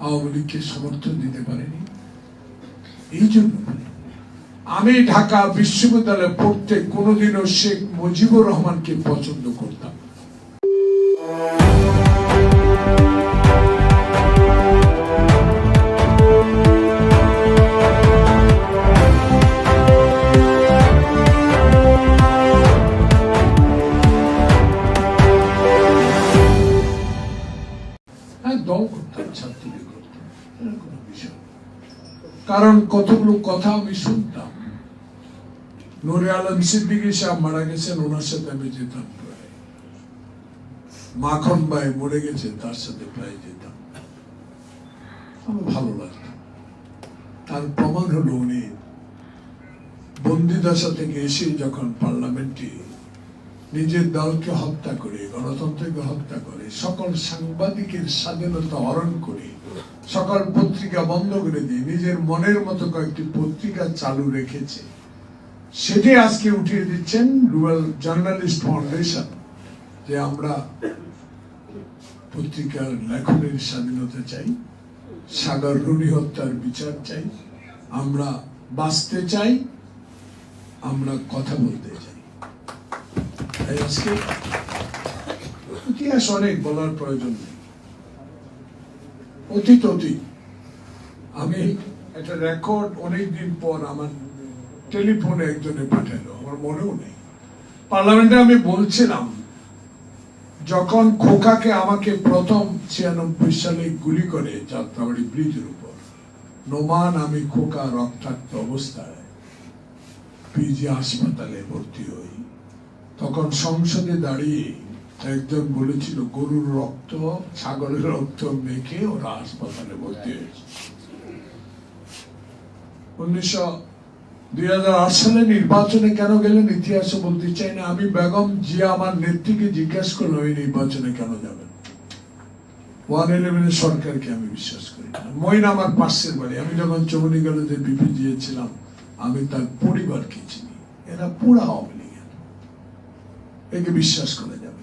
আওয়ামী লীগকে সমর্থন দিতে পারেনি। এই জন্য আমি ঢাকা বিশ্ববিদ্যালয়ে পড়তে কোনোদিনও শেখ মুজিবুর রহমানকে পছন্দ করতাম হ্যাঁ দল করতাম কোনো বিষয় কারণ কতগুলো কথা আমি শুনতাম। নুরে আলম সিদ্দিকী সাহেব মারা গেছেন, ওনার সাথে আমি যেতাম মাখন ভাই মরে গেছে, তার সাথে প্রায় যেতাম। আমার ভালো লাগতো। তার প্রমাণ হলো উনি বন্দিদশা থেকে এসে যখন পার্লামেন্টে নিজের দলকে হত্যা করে, গণতন্ত্রকে হত্যা করে, সকল সাংবাদিকের স্বাধীনতা হরণ করে, সকল পত্রিকা বন্ধ করে দিয়ে নিজের মনের মতো কয়েকটি পত্রিকা চালু রেখেছে। সেটি আজকে উঠিয়ে দিচ্ছেন রুরাল জার্নালিস্ট ফাউন্ডেশন, যে আমরা পত্রিকার লেখনের স্বাধীনতা চাই, সাগর রুনি হত্যার বিচার চাই, আমরা বাঁচতে চাই, আমরা কথা বলতে চাই। আজকে ইতিহাস অনেক বলার প্রয়োজন নেই। অতীত অতীত। আমি একটা রেকর্ড অনেকদিন পর আমার টেলিফোনে একজনে পাঠালো, আমার মনেও নেই। পার্লামেন্টে আমি বলছিলাম, যখন খোকাকে আমাকে প্রথম ছিয়ানব্বই সালে গুলি করে যাত্রাবাড়ি ব্রিজের উপর, নোমান আমি খোকা রক্তাক্ত অবস্থায় পিজি হাসপাতালে ভর্তি হই। তখন সংসদে দাঁড়িয়ে একজন বলেছিল, গরুর রক্ত, ছাগলের রক্ত মেখে ওরা হাসপাতালে ভর্তি হয়েছে। উনিশশো দুই সালে নির্বাচনে কেন গেলেন? ইতিহাসে বলতে চাই না। আমি বেগম আমার নেত্রীকে জিজ্ঞাসা করলাম এই নির্বাচনে কেন যাবেন? ওয়ান ইলেভেনের সরকারকে আমি বিশ্বাস করি মইন আমার পাশের বাড়ি। আমি যখন চৌনি যে বিপি দিয়েছিলাম আমি তার পরিবারকে চিনি। এরা পুরা লীগের একে বিশ্বাস করে যাবে।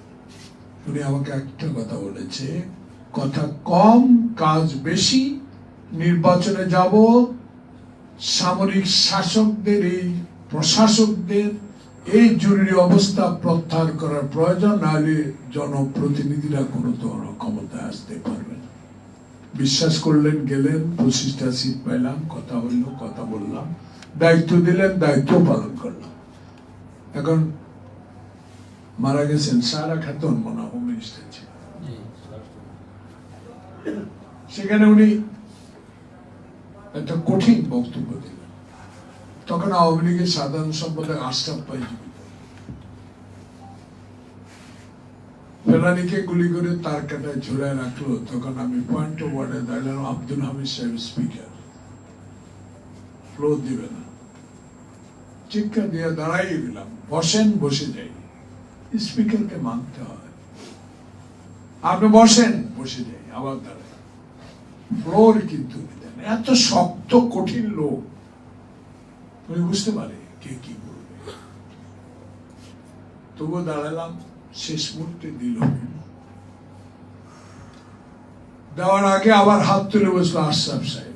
উনি আমাকে একটা কথা বলেছে, কথা কম, কাজ বেশি, নির্বাচনে যাব, সামরিক শাসকদের এই প্রশাসকদের এই জরুরি অবস্থা প্রত্যাহার করার প্রয়োজন, নাহলে জনপ্রতিনিধিরা কোনো ধরনের ক্ষমতায় আসতে পারবে না। বিশ্বাস করলেন, গেলেন, পঁচিশটা সিট পাইলাম, কথা হইল, কথা বললাম। দায়িত্ব দিলেন, দায়িত্ব পালন করলাম। এখন মারা গেছেন সারা খাতুন মনে হোম মিনিস্টার ছিল। সেখানে উনি একটা কঠিন বক্তব্য দিলেন। তখন আওয়ামী লীগের সাধারণ সম্পাদক আশরাফ পাই ফেলানিকে গুলি করে তার কাটায় ঝুলায় রাখল। তখন আমি পয়েন্ট অফ ওয়ার্ডে দাঁড়ালাম আব্দুল হামিদ সাহেব স্পিকার। ফ্লো দিবে না। চিৎকার দিয়ে দাঁড়াই দিলাম। বসেন বসে যাই। স্পিকারকে মানতে হয় আপনি বসেন, বসে যাই, আবার দাঁড়াই। ফ্লোর কিন্তু এত শক্ত, কঠিন লোক। তুমি বুঝতে পারে কে কি বলবে। তবুও দাঁড়ালাম, শেষ মুহূর্তে দিল। দেওয়ার আগে আবার হাত তুলে বসল আশরাফ সাহেব।